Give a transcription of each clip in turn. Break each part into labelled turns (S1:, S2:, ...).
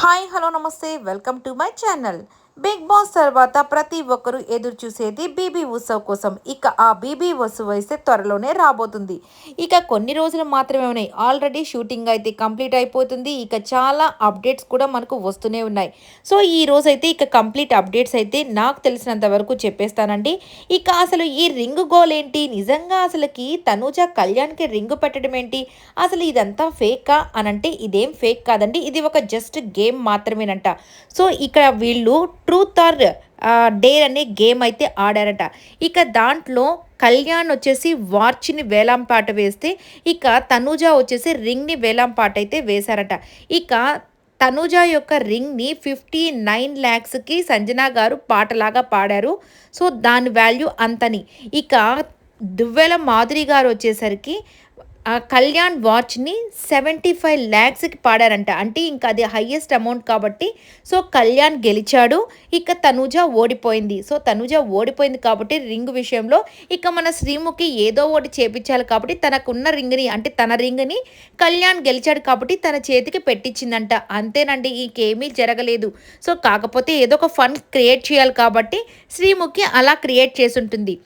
S1: Hi, hello, namaste, welcome to my channel. Bigg Boss తర్వాత ప్రతి ఒక్కరూ ఎదురు చూసేది బీబీ ఉత్సవ్ కోసం. ఇక ఆ బీబీ ఉత్సవ్ అయితే త్వరలోనే రాబోతుంది. ఇక కొన్ని రోజులు మాత్రమే ఉన్నాయి. ఆల్రెడీ షూటింగ్ అయితే కంప్లీట్ అయిపోతుంది. ఇక చాలా అప్డేట్స్ కూడా మనకు వస్తూనే ఉన్నాయి. సో ఈ రోజు అయితే ఇక కంప్లీట్ అప్డేట్స్ అయితే నాకు తెలిసినంత వరకు చెప్పేస్తానండి. ఇక అసలు ఈ రింగ్ గోల్ ఏంటి? నిజంగా అసలుకి తనూజ కళ్యాణ్కి రింగ్ పెట్టడం ఏంటి? అసలు ఇదంతా ఫేకా? అనంటే ఇదేం ఫేక్ కాదండి. ఇది ఒక జస్ట్ గేమ్ మాత్రమేనంట. సో ఇక్కడ వీళ్ళు ట్రూత్ ఆర్ డేర్ అనే గేమ్ అయితే ఆడారట. ఇక దాంట్లో కళ్యాణ్ వచ్చేసి వార్చిని వేలాంపాట వేస్తే ఇక తనూజ వచ్చేసి రింగ్ని వేలాంపాట అయితే వేశారట. ఇక తనూజ యొక్క రింగ్ని ఫిఫ్టీ నైన్ ల్యాక్స్కి సంజన గారు పాటలాగా పాడారు. సో దాని వాల్యూ అంతని. ఇక దువ్వెల మాధురి గారు వచ్చేసరికి ఆ కళ్యాణ్ వాచ్ని సెవెంటీ ఫైవ్ ల్యాక్స్కి పాడారంట. అంటే ఇంకా అది హయ్యెస్ట్ అమౌంట్ కాబట్టి సో కళ్యాణ్ గెలిచాడు. ఇక తనుజ ఓడిపోయింది. సో తనుజ ఓడిపోయింది కాబట్టి రింగ్ విషయంలో ఇక మన శ్రీముఖి ఏదో ఒకటి చేపించాలి కాబట్టి తనకున్న రింగ్ని అంటే తన రింగ్ని కళ్యాణ్ గెలిచాడు కాబట్టి తన చేతికి పెట్టించిందంట. అంతేనండి ఇంకేమీ జరగలేదు. సో కాకపోతే ఏదో ఒక ఫన్ క్రియేట్ చేయాలి కాబట్టి శ్రీముఖి అలా క్రియేట్ చేసి ఉంటుంది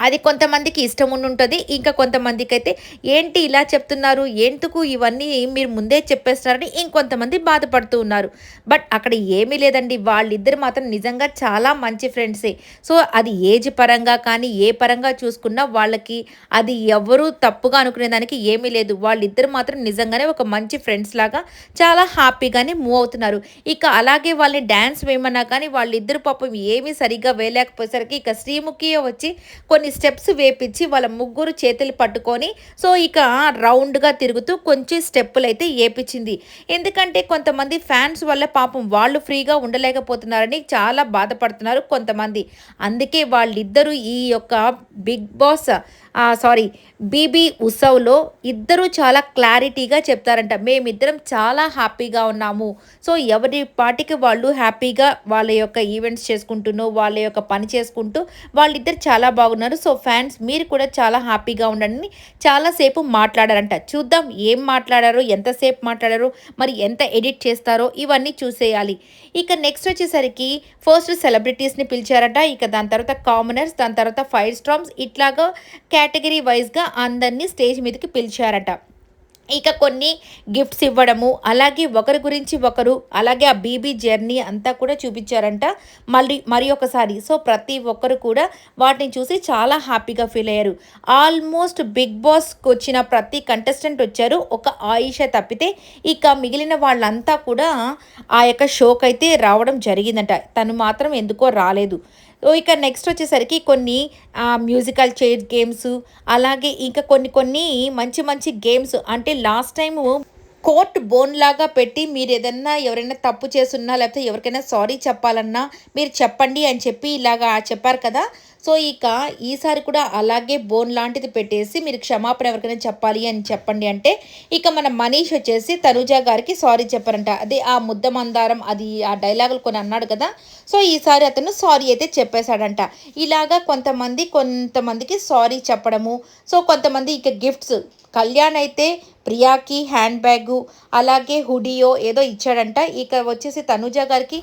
S1: అది కొంతమందికి ఇష్టం ఉంటుంది ఇంకా కొంతమందికి అయితే ఏంటి ఇలా చెప్తున్నారు ఎందుకు ఇవన్నీ మీరు ముందే చెప్పేస్తున్నారని ఇంకొంతమంది బాధపడుతూ ఉన్నారు. బట్ అక్కడ ఏమీ లేదండి వాళ్ళిద్దరు మాత్రం నిజంగా చాలా మంచి ఫ్రెండ్సే. సో అది ఏజ్ పరంగా కానీ ఏ పరంగా చూసుకున్నా వాళ్ళకి అది ఎవరు తప్పుగా అనుకునే దానికి ఏమీ లేదు. వాళ్ళిద్దరు మాత్రం నిజంగానే ఒక మంచి ఫ్రెండ్స్ లాగా చాలా హ్యాపీగానే మూవ్ అవుతున్నారు. ఇక అలాగే వాళ్ళని డ్యాన్స్ వేయమన్నా కానీ వాళ్ళిద్దరు పాపం ఏమీ సరిగ్గా వేయలేకపోయేసరికి ఇక శ్రీముఖియే వచ్చి కొన్ని కొన్ని స్టెప్స్ వేపించి వాళ్ళ ముగ్గురు చేతులు పట్టుకొని సో ఇక రౌండ్గా తిరుగుతూ కొంచెం స్టెప్పులు అయితే వేపించింది ఎందుకంటే కొంతమంది ఫ్యాన్స్ వల్ల పాపం వాళ్ళు ఫ్రీగా ఉండలేకపోతున్నారని చాలా బాధపడుతున్నారు కొంతమంది. అందుకే వాళ్ళిద్దరూ ఈ యొక్క బిగ్ బాస్ సారీ బీబీ ఉత్సవ్లో ఇద్దరు చాలా క్లారిటీగా చెప్తారంట. మేమిద్దరం చాలా హ్యాపీగా ఉన్నాము. సో ఎవరి పాటికి వాళ్ళు హ్యాపీగా వాళ్ళ యొక్క ఈవెంట్స్ చేసుకుంటూనో వాళ్ళ యొక్క పని చేసుకుంటూ వాళ్ళిద్దరు చాలా బాగున్నారు. సో ఫ్యాన్స్ మీరు కూడా చాలా హ్యాపీగా ఉండండి. చాలాసేపు మాట్లాడారంట. చూద్దాం ఏం మాట్లాడారో ఎంతసేపు మాట్లాడారో మరి ఎంత ఎడిట్ చేస్తారో ఇవన్నీ చూసేయాలి. ఇక నెక్స్ట్ వచ్చేసరికి ఫస్ట్ సెలబ్రిటీస్ని పిలిచారట. ఇక దాని తర్వాత కామనర్స్ దాని తర్వాత ఫైర్ స్ట్రామ్స్ ఇట్లాగా కేటగిరీ వైజ్గా అందరినీ స్టేజ్ మీదకి పిలిచారట. ఇక కొన్ని గిఫ్ట్స్ ఇవ్వడము అలాగే ఒకరి గురించి ఒకరు అలాగే ఆ బీబీ జర్నీ అంతా కూడా చూపించారంట. మళ్ళీ మరి ఒకసారి సో ప్రతి ఒక్కరు కూడా వాటిని చూసి చాలా హ్యాపీగా ఫీల్ అయ్యారు. ఆల్మోస్ట్ బిగ్ బాస్కి వచ్చిన ప్రతి కంటెస్టెంట్ వచ్చారు. ఒక ఆయుష తప్పితే ఇక మిగిలిన వాళ్ళంతా కూడా ఆ యొక్క షోకైతే రావడం జరిగిందట. తను మాత్రం ఎందుకో రాలేదు. ఇక నెక్స్ట్ వచ్చేసరికి కొన్ని మ్యూజికల్ చైర్ గేమ్స్ అలాగే ఇంకా కొన్ని కొన్ని మంచి మంచి గేమ్స్ అంటే లాస్ట్ టైము కోర్ట్ బోన్ లాగా పెట్టి మీరు ఏదన్నా ఎవరైనా తప్పు చేస్తున్నా లేకపోతే ఎవరికైనా సారీ చెప్పాలన్నా మీరు చెప్పండి అని చెప్పి ఇలాగా చెప్పారు కదా. సో ఇక ఈసారి కూడా అలాగే బోన్ లాంటిది పెట్టేసి మీరు క్షమాపణ ఎవరికైనా చెప్పాలి అని చెప్పండి అంటే ఇక మన మనీష్ వచ్చేసి తనుజా గారికి సారీ చెప్పారంట. అదే ఆ ముద్ద మందారం అది ఆ డైలాగులు కొన్ని అన్నాడు కదా. సో ఈసారి అతను సారీ అయితే చెప్పేశాడంట. ఇలాగా కొంతమంది కొంతమందికి సారీ చెప్పడము సో కొంతమంది ఇక గిఫ్ట్స్. కళ్యాణ్ అయితే ప్రియాకి హ్యాండ్ బ్యాగు అలాగే హుడియో ఏదో ఇచ్చాడంట. ఇక వచ్చేసి తనుజ గారికి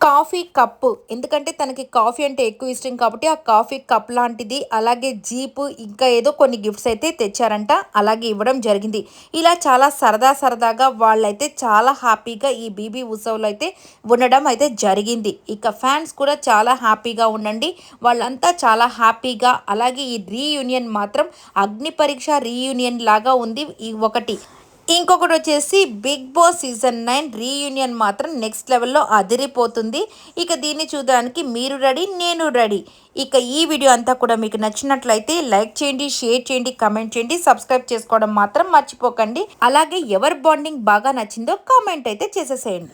S1: కాఫీ కప్పు. ఎందుకంటే తనకి కాఫీ అంటే ఎక్కువ ఇష్టం కాబట్టి ఆ కాఫీ కప్ లాంటిది అలాగే జీపు ఇంకా ఏదో కొన్ని గిఫ్ట్స్ అయితే తెచ్చారంట. అలాగే ఇవ్వడం జరిగింది. ఇలా చాలా సరదా సరదాగా వాళ్ళైతే చాలా హ్యాపీగా ఈ బీబీ ఉత్సవ్లో అయితే ఉండడం అయితే జరిగింది. ఇక ఫ్యాన్స్ కూడా చాలా హ్యాపీగా ఉండండి. వాళ్ళంతా చాలా హ్యాపీగా అలాగే ఈ రీయూనియన్ మాత్రం అగ్ని పరీక్ష రీయూనియన్ లాగా ఉంది. ఈ ఒకటి ఇంకొకటి వచ్చేసి Bigg Boss season nine reunion మాత్రం నెక్స్ట్ లెవెల్లో అదిరిపోతుంది. ఇక దీన్ని చూడడానికి మీరు రెడీ నేను రెడీ. ఇక ఈ వీడియో అంతా కూడా మీకు నచ్చినట్లయితే లైక్ చేయండి షేర్ చేయండి కమెంట్ చేయండి సబ్స్క్రైబ్ చేసుకోవడం మాత్రం మర్చిపోకండి. అలాగే ఎవరి బాండింగ్ బాగా నచ్చిందో కామెంట్ అయితే చేసేసేయండి.